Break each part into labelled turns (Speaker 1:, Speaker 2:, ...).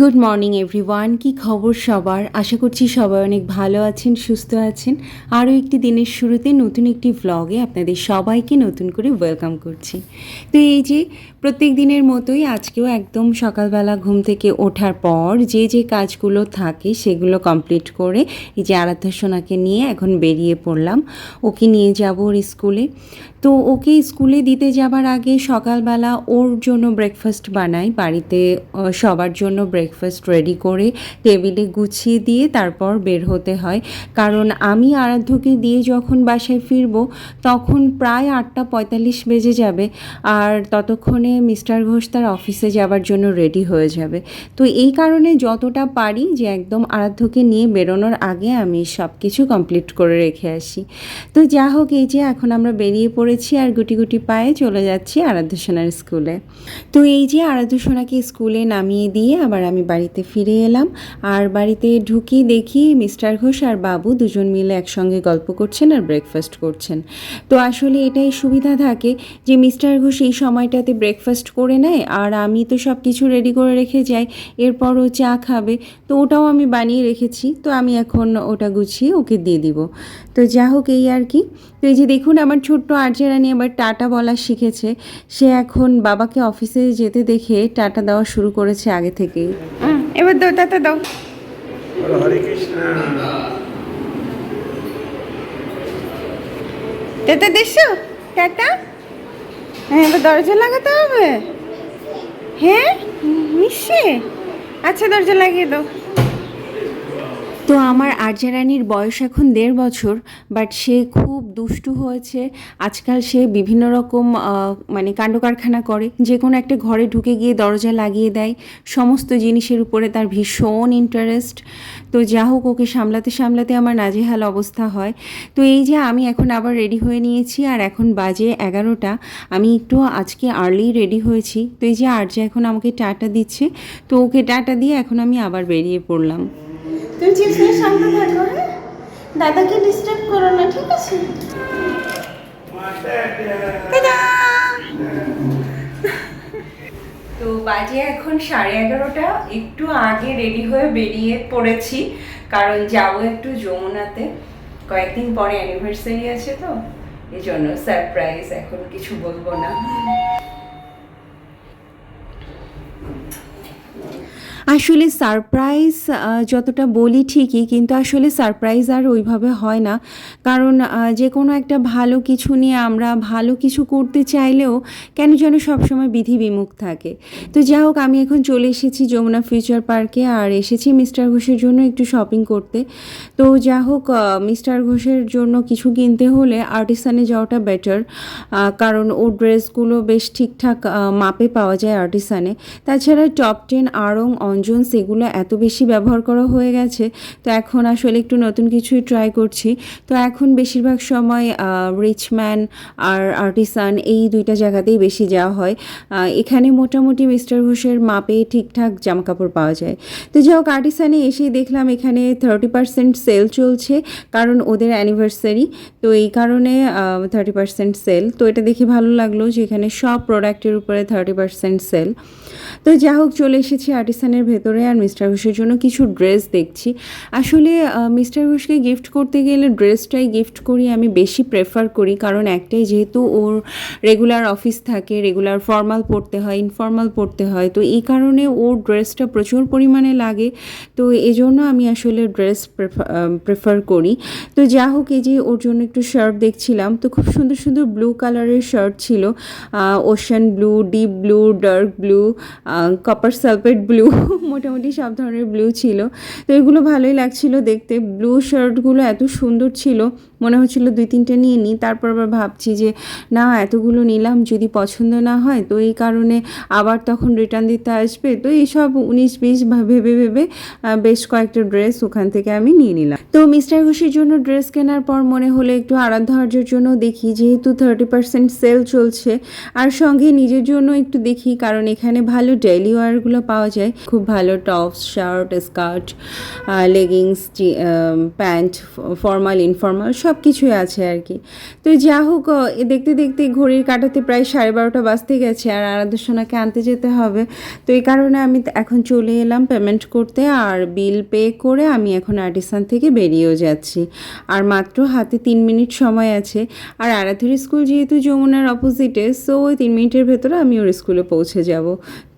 Speaker 1: Good morning everyone কি খবর সবার? আশা করছি সবাই অনেক ভালো আছেন, সুস্থ আছেন। আরও একটি দিনের শুরুতে নতুন একটি ভ্লগে আপনাদের সবাইকে নতুন করে ওয়েলকাম করছি। তো এই যে প্রত্যেক দিনের মতোই আজকেও একদম সকালবেলা ঘুম থেকে ওঠার পর যে যে কাজগুলো থাকে সেগুলো কমপ্লিট করে এই যে আরাধ্যা সোনাকে নিয়ে এখন বেরিয়ে পড়লাম। ওকে নিয়ে যাব ওর স্কুলে। তো ওকে স্কুলে দিতে যাবার আগে সকালবেলা ওর জন্য ব্রেকফাস্ট বানাই, বাড়িতে সবার জন্য ব্রেকফাস্ট রেডি করে টেবিলে গুছিয়ে দিয়ে তারপর বের হতে হয়। কারণ আমি আরাধ্যকে দিয়ে যখন বাসায় ফিরবো তখন প্রায় আটটা পঁয়তাল্লিশ বেজে যাবে। আর ততক্ষণে মিস্টার ঘোষ তার অফিসে যাওয়ার জন্য রেডি হয়ে যাবে। তো এই কারণে যতটা পারি যে একদম আরাধ্যকে নিয়ে বেরোনোর আগে আমি সব কিছু কমপ্লিট করে রেখে আসি। তো যা হোক, এই যে এখন আমরা বেরিয়ে পড়েছি আর গুটি গুটি পায়ে চলে যাচ্ছি আরাধ্য সোনার স্কুলে তো এই যে আরাধ্য সোনাকে স্কুলে নামিয়ে দিয়ে আবার আমি বাড়িতে ফিরে এলাম। আর বাড়িতে ঢুকি দেখি মিস্টার ঘোষ আর বাবু দুজন মিলে একসঙ্গে গল্প করছেন আর ব্রেকফাস্ট করছেন। তো আসলে এটাই সুবিধা থাকে যে মিস্টার ঘোষ এই সময়টাতে ব্রেকফাস্ট করে নেয় আর আমি তো সব কিছু রেডি করে রেখে যাই। এরপর ও চা খাবে। তো ওটাও আমি বানিয়ে রেখেছি। তো আমি এখন ওটা গুছিয়ে ওকে দিয়ে দিব। তো যা হোক এই আর কি। তো এই যে দেখুন আমার ছোট্ট আর্যেরানি আবার টাটা বলা শিখেছে। সে এখন বাবাকে অফিসে যেতে দেখে টাটা দেওয়া শুরু করেছে আগে থেকেই। এবার দাও টাটা দাও।
Speaker 2: হরে কৃষ্ণ।
Speaker 1: টাটা দেশো টাটা? হ্যাঁ এবার দরজা লাগাতে হবে? হ্যাঁ? নিশ্চয় আচ্ছা দরজা লাগিয়ে দাও। তো আমার আর্যারানির বয়স এখন দেড় বছর বাট সে খুব দুষ্টু হয়েছে। আজকাল সে বিভিন্ন রকম মানে কাণ্ড কারখানা করে। যে কোনো একটা ঘরে ঢুকে গিয়ে দরজা লাগিয়ে দেয়। সমস্ত জিনিসের উপরে তার ভীষণ ইন্টারেস্ট তো যা হোক, ওকে সামলাতে সামলাতে আমার নাজেহাল অবস্থা হয়। তো এই যে আমি এখন আবার রেডি হয়ে নিয়েছি, আর এখন বাজে এগারোটা। আমি একটু আজকে আর্লি রেডি হয়েছি। তো এই যে আর্যা এখন আমাকে টাটা দিচ্ছে, তো ওকে টাটা দিয়ে এখন আমি আবার বেরিয়ে পড়লাম।
Speaker 3: তুমি চিপস শান্ত থাকো হ্যাঁ? দাদাকে ডিস্টার্ব করো না, ঠিক আছে?
Speaker 1: তো বাজে এখন সাড়ে এগারোটা। একটু আগে রেডি হয়ে বেরিয়ে পড়েছি, কারণ যাব একটু যমুনাতে। কয়েকদিন পরে অ্যানিভার্সারি আছে তো এই জন্য সারপ্রাইজ এখন কিছু বলব না। আসলে সারপ্রাইজ যতটা বলি ঠিকই, কিন্তু আসলে সারপ্রাইজ আর ওইভাবে হয় না। কারণ যে কোনো একটা ভালো কিছু নিয়ে আমরা ভালো কিছু করতে চাইলেও কেন যেন সবসময় বিধি বিমুখ থাকে। তো যাই হোক, আমি এখন চলে এসেছি যমুনা ফিউচার পার্কে আর এসেছি মিস্টার ঘোষের জন্য একটু শপিং করতে। তো যা হোক মিস্টার ঘোষের জন্য কিছু কিনতে হলে আর্টিসানে যাওয়াটা বেটার কারণ ও ড্রেসগুলো বেশ ঠিকঠাক মাপে পাওয়া যায় আর্টিসানে তাছাড়া টপ টেন আড়ং অঞ্জন সেগুলো এত বেশি ব্যবহার করা হয়ে গেছে। তো এখন আসলে একটু নতুন কিছুই ট্রাই করছি। তো এখন বেশিরভাগ সময় রিচম্যান আর আর্টিসান এই দুইটা জায়গাতেই বেশি যাওয়া হয়। এখানে মোটামুটি মিস্টার ঘোষের মাপে ঠিকঠাক জামাকাপড় পাওয়া যায়। তো যাই হোক আর্টিসানে এসেই দেখলাম এখানে থার্টি পার্সেন্ট সেল চলছে, কারণ ওদের অ্যানিভার্সারি তো এই কারণে থার্টি পার্সেন্ট সেল তো এটা দেখে ভালো লাগল যে এখানে সব প্রোডাক্টের উপরে থার্টি পার্সেন্ট সেল তো যা হোক, চলে এসেছি আর্টিসানের ভেতরে আর মিস্টার ঘোষের জন্য কিছু ড্রেস দেখছি। আসলে মিস্টার ঘোষকে গিফট করতে গেলে ড্রেসটাই গিফট করি, আমি বেশি প্রেফার করি। কারণ একটাই যেহেতু ওর রেগুলার অফিস থাকে রেগুলার ফর্মাল পড়তে হয় ইনফর্মাল পড়তে হয়, তো এই কারণে ওর ড্রেসটা প্রচুর পরিমাণে লাগে। তো এই জন্য আমি আসলে ড্রেস প্রেফার করি। তো যা হোক, এই যে ওর জন্য একটু শার্ট দেখছিলাম, তো খুব সুন্দর সুন্দর ব্লু কালারের শার্ট ছিল। Ocean blue deep blue dark blue copper sulphate blue মোটামুটি সব ধরনের ব্লু ছিল। তো এগুলো ভালোই লাগছিল দেখতে। ব্লু শার্টগুলো এত সুন্দর ছিল, মনে হচ্ছিল দুই তিনটে নিয়ে নিই। তারপর আবার ভাবছি যে, না, এতগুলো নিলাম, যদি পছন্দ না হয়, তো এই কারণে আবার তখন রিটার্ন দিতে আসবে। তো এইসব উনিশ বিশ ভেবে ভেবে বেশ কয়েকটা ড্রেস ওখান থেকে আমি নিয়ে নিলাম। তো মিস্টার ঘোষের জন্য ড্রেস কেনার পর মনে হলো একটু আরাধ্যার্যের জন্য দেখি, যেহেতু থার্টি পার্সেন্ট সেল চলছে। আর সঙ্গে নিজের জন্য একটু দেখি, কারণ এখানে ভালো ডেইলি ওয়ারগুলো পাওয়া যায়। খুব খুব ভালো tops, shirt, skirt leggings pant formal informal সব কিছুই আছে আর কি। তো যা হোক দেখতে দেখতে ঘড়ির কাটাতে প্রায় সাড়ে বারোটা বাজতে গেছে আর আরাধ্যসোনাকে আনতে যেতে হবে। তো এই কারণে আমি এখন চলে এলাম পেমেন্ট করতে আর বিল পে করে আমি এখন আর্টিসান থেকে বেরিয়েও যাচ্ছি। আর মাত্র হাতে তিন মিনিট সময় আছে। আর আরাধ্যের স্কুল যেহেতু যমুনার অপোজিটে সো ওই তিন মিনিটের ভেতরে আমি ওর স্কুলে পৌঁছে যাব।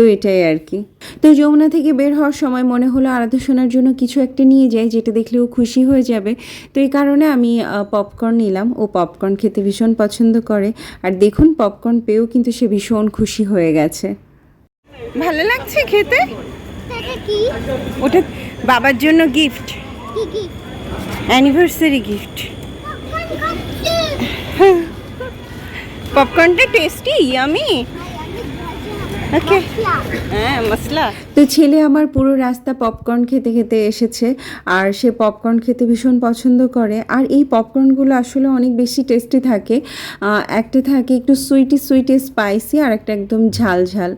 Speaker 1: তো এটাই আর কি। তো যমুনা থেকে বের হওয়ার সময় মনে হলো আরাধ্য শোনার জন্য কিছু একটা নিয়ে যাই যেটা দেখলে ও খুশি হয়ে যাবে। তো এই কারণে আমি পপকর্ন নিলাম। ও পপকর্ন খেতে ভীষণ পছন্দ করে। আর দেখুন পপকর্ন পেয়েও কিন্তু সে ভীষণ খুশি হয়ে গেছে। ভালো লাগছে খেতে? ওটা বাবার জন্য গিফট
Speaker 3: কি কি
Speaker 1: অ্যানিভার্সারি গিফট পপকর্নটা টেস্টি ইয়ামি ওকে হ্যাঁ মশলা তো ছেলে আমার পুরো রাস্তা পপকর্ন খেতে খেতে এসেছে, আর সে পপকর্ন খেতে ভীষণ পছন্দ করে। আর এই পপকর্নগুলো আসলে অনেক বেশি টেস্টি থাকে। একটা থাকে একটু সুইটি সুইটি স্পাইসি আর একটা একদম ঝাল ঝাল।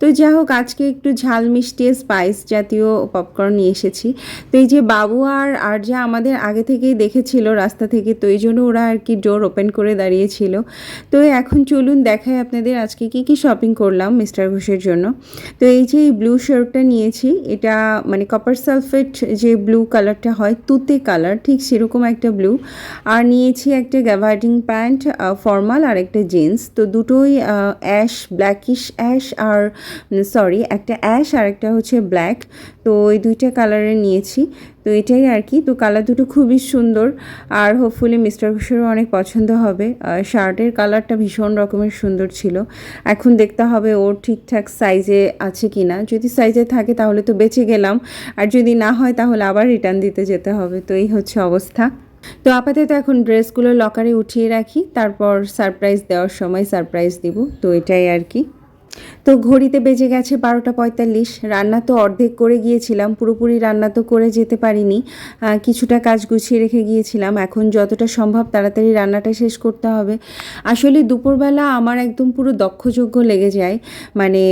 Speaker 1: তো যা হোক, আজকে একটু ঝাল মিষ্টি স্পাইস জাতীয় পপকর্ন নিয়ে এসেছি। তো এই যে বাবু আর আর যা আমাদের আগে থেকেই দেখেছিল রাস্তা থেকে, তো এই জন্য ওরা আর কি ডোর ওপেন করে দাঁড়িয়েছিল। তো এখন চলুন দেখাই আপনাদের আজকে কি কি শপিং করলাম মিস্টার ঘোষের জন্য। তো এই যে এই ব্লু শার্টটা নিয়েছি। এটা মানে কপার সালফেট যে ব্লু কালারটা হয়, তুতে কালার ঠিক সেরকম একটা ব্লু আর নিয়েছি একটা গ্যাভার্ডিং প্যান্ট ফর্মাল আর একটা জিন্স তো দুটোই অ্যাশ ব্ল্যাকিশ অ্যাশ আর সরি একটা অ্যাশ আর একটা হচ্ছে ব্ল্যাক তো ওই দুইটা কালারের নিয়েছি। তো এটাই আর কি। তো কালার দুটো খুবই সুন্দর। আর হোপফুলি মিস্টার ঘোষেরও অনেক পছন্দ হবে। শার্টের কালারটা ভীষণ রকমের সুন্দর ছিল। এখন দেখতে হবে ওর ঠিকঠাক সাইজে আছে কি না যদি সাইজে থাকে তাহলে তো বেঁচে গেলাম। আর যদি না হয় তাহলে আবার রিটার্ন দিতে যেতে হবে। তো এই হচ্ছে অবস্থা। তো আপাতত এখন ড্রেসগুলো লকারে উঠিয়ে রাখি। তারপর সারপ্রাইজ দেওয়ার সময় সারপ্রাইজ দিব। তো এটাই আর কি। তো ঘড়িতে বেজে গেছে বারোটা পঁয়তাল্লিশ। রান্না তো অর্ধেক করে গিয়েছিলাম, পুরোপুরি রান্না তো করে যেতে পারিনি। কিছুটা কাজ গুছিয়ে রেখে গিয়েছিলাম। এখন যতটা সম্ভব তাড়াতাড়ি রান্নাটা শেষ করতে হবে। আসলে দুপুরবেলা আমার একদম পুরো দক্ষযোগ্য লেগে যায়। মানে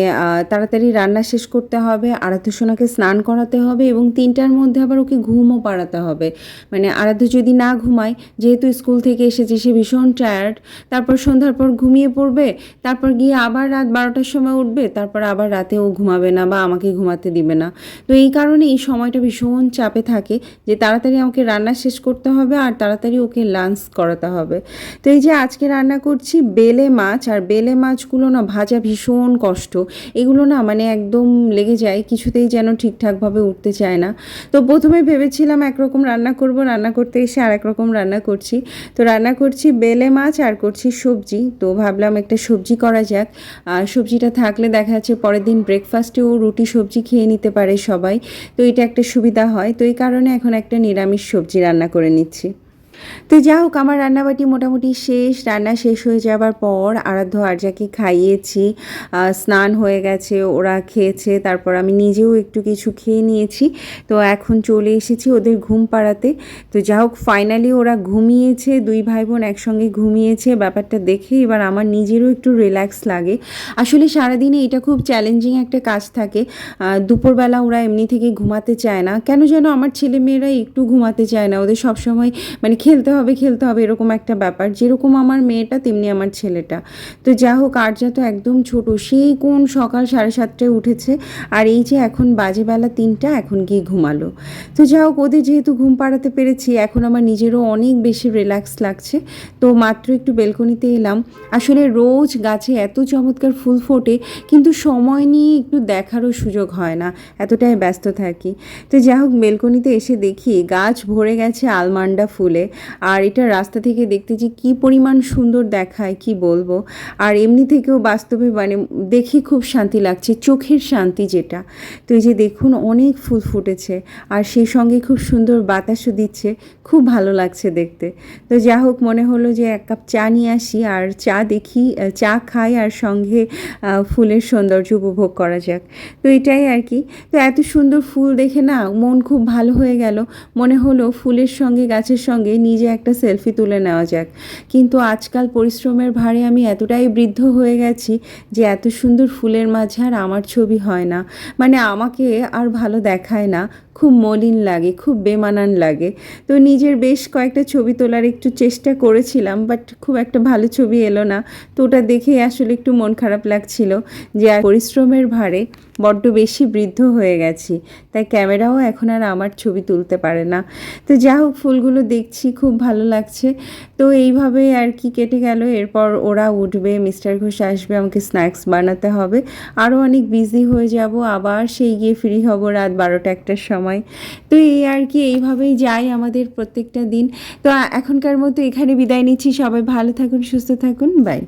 Speaker 1: তাড়াতাড়ি রান্না শেষ করতে হবে, আরাধ্য সোনাকে স্নান করাতে হবে এবং তিনটার মধ্যে আবার ওকে ঘুমও পাড়াতে হবে। মানে আরাধ্য যদি না ঘুমায়, যেহেতু স্কুল থেকে এসেছে, সে ভীষণ টায়ার্ড তারপর সন্ধ্যার পর ঘুমিয়ে পড়বে, তারপর গিয়ে আবার রাত বারোটার সময় উঠবে, তারপর আবার রাতে ও ঘুমাবে না বা আমাকে ঘুমাতে দিবে না। তো এই কারণে এই সময়টা ভীষণ চাপে থাকে যে তাড়াতাড়ি আমাকে রান্না শেষ করতে হবে আর তাড়াতাড়ি ওকে লাঞ্চ করাতে হবে। তো এই যে আজকে রান্না করছি বেলে মাছ, আর বেলে মাছগুলো না ভাজা ভীষণ কষ্ট। এগুলো না মানে একদম লেগে যায়, কিছুতেই যেন ঠিকঠাকভাবে উঠতে চায় না। তো প্রথমে ভেবেছিলাম একরকম রান্না করব, রান্না করতে এসে আর রকম রান্না করছি। তো রান্না করছি বেলে মাছ আর করছি সবজি। তো ভাবলাম একটা সবজি করা যাক। আর সবজিটা থাকলে দেখা যাচ্ছে পরের দিন ব্রেকফাস্টেও রুটি, সবজি খেয়ে নিতে পারে সবাই। তো এটা একটা সুবিধা হয়। তো এই কারণে এখন একটা নিরামিষ সবজি রান্না করে নিচ্ছি। তো যা হোক আমার রান্নাবাটি মোটামুটি শেষ। রান্না শেষ হয়ে যাবার পর আরাধ্য আরজাকে খাইয়েছি। স্নান হয়ে গেছে, ওরা খেয়েছে, তারপর আমি নিজেও একটু কিছু খেয়ে নিয়েছি। তো এখন চলে এসেছি ওদের ঘুম পাড়াতে। তো যা হোক ফাইনালি ওরা ঘুমিয়েছে, দুই ভাই বোন একসঙ্গে ঘুমিয়েছে। ব্যাপারটা দেখে এবার আমার নিজেরও একটু রিল্যাক্স লাগে। আসলে সারাদিনে এটা খুব চ্যালেঞ্জিং একটা কাজ থাকে। দুপুরবেলা ওরা এমনি থেকে ঘুমাতে চায় না। কেন যেন আমার ছেলে মেয়েরা একটু ঘুমাতে চায় না। ওদের সবসময় মানে খেলতে হবে খেলতে হবে এরকম একটা ব্যাপার। যেরকম আমার মেয়েটা, তেমনি আমার ছেলেটা। তো যা হোক, আরজা তো একদম ছোট, সেই কোন সকাল সাড়ে সাতটায় উঠেছে, আর এই যে এখন বাজে বেলা তিনটা, এখন গিয়ে ঘুমালো। তো যা হোক, ওদের যেহেতু ঘুম পাড়াতে পেরেছি, এখন আমার নিজেরও অনেক বেশি রিল্যাক্স লাগছে। তো মাত্র একটু বেলকনিতে এলাম। আসলে রোজ গাছে এত চমৎকার ফুল ফোটে, কিন্তু সময় নিয়ে একটু দেখারও সুযোগ হয় না, এতটাই ব্যস্ত থাকি। তো যা হোক, বেলকনিতে এসে দেখি গাছ ভরে গেছে আলমান্ডা ফুলে। আর এটা রাস্তা থেকে দেখতে যে কি পরিমাণ সুন্দর দেখায়, কি বলব? আর এমনি থেকেও বাস্তবে মানে দেখে খুব শান্তি লাগছে, চোখের শান্তি যেটা। তো এই যে দেখুন, অনেক ফুল ফুটেছে আর সেই সঙ্গে খুব সুন্দর বাতাসও দিচ্ছে, খুব ভালো লাগছে দেখতে। তো যা হোক, মনে হলো যে এক কাপ চা নিয়ে আসি আর চা দেখি চা খাই আর সঙ্গে ফুলের সৌন্দর্য উপভোগ করা যাক। তো এটাই আর কি। তো এত সুন্দর ফুল দেখে না মন খুব ভালো হয়ে গেল। মনে হলো ফুলের সঙ্গে, গাছের সঙ্গে নিজে একটা সেলফি তুলে নেওয়া যাক। কিন্তু আজকাল পরিশ্রমের ভারে আমি এতটাই বৃদ্ধ হয়ে গেছি যে এত সুন্দর ফুলের মাঝে আর আমার ছবি হয় না। মানে আমাকে আর ভালো দেখায় না। খুব মলিন লাগে, খুব বেমানান লাগে। তো নিজের বেশ কয়েকটা ছবি তোলার একটু চেষ্টা করেছিলাম বাট খুব একটা ভালো ছবি এলো না। তো ওটা দেখেই আসলে একটু মন খারাপ লাগছিল যে পরিশ্রমের ভারে বড্ড বেশি বৃদ্ধ হয়ে গেছি। তাই ক্যামেরাও এখন আর আমার ছবি তুলতে পারে না। তো যা হোক, ফুলগুলো দেখছি, খুব ভালো লাগছে। তো এইভাবে আর কি কেটে গেল। এরপর ওরা উঠবে, মিস্টার ঘোষ আসবে, আমাকে স্ন্যাক্স বানাতে হবে। আরও অনেক বিজি হয়ে যাব। আবার সেই গিয়ে ফ্রি হব রাত বারোটা একটার সময়। তো এই আর কি, এইভাবেই যাই আমাদের প্রত্যেকটা দিন। তো এখনকার মতো এখানে বিদায় নিচ্ছি। সবাই ভালো থাকুন, সুস্থ থাকুন। বাই।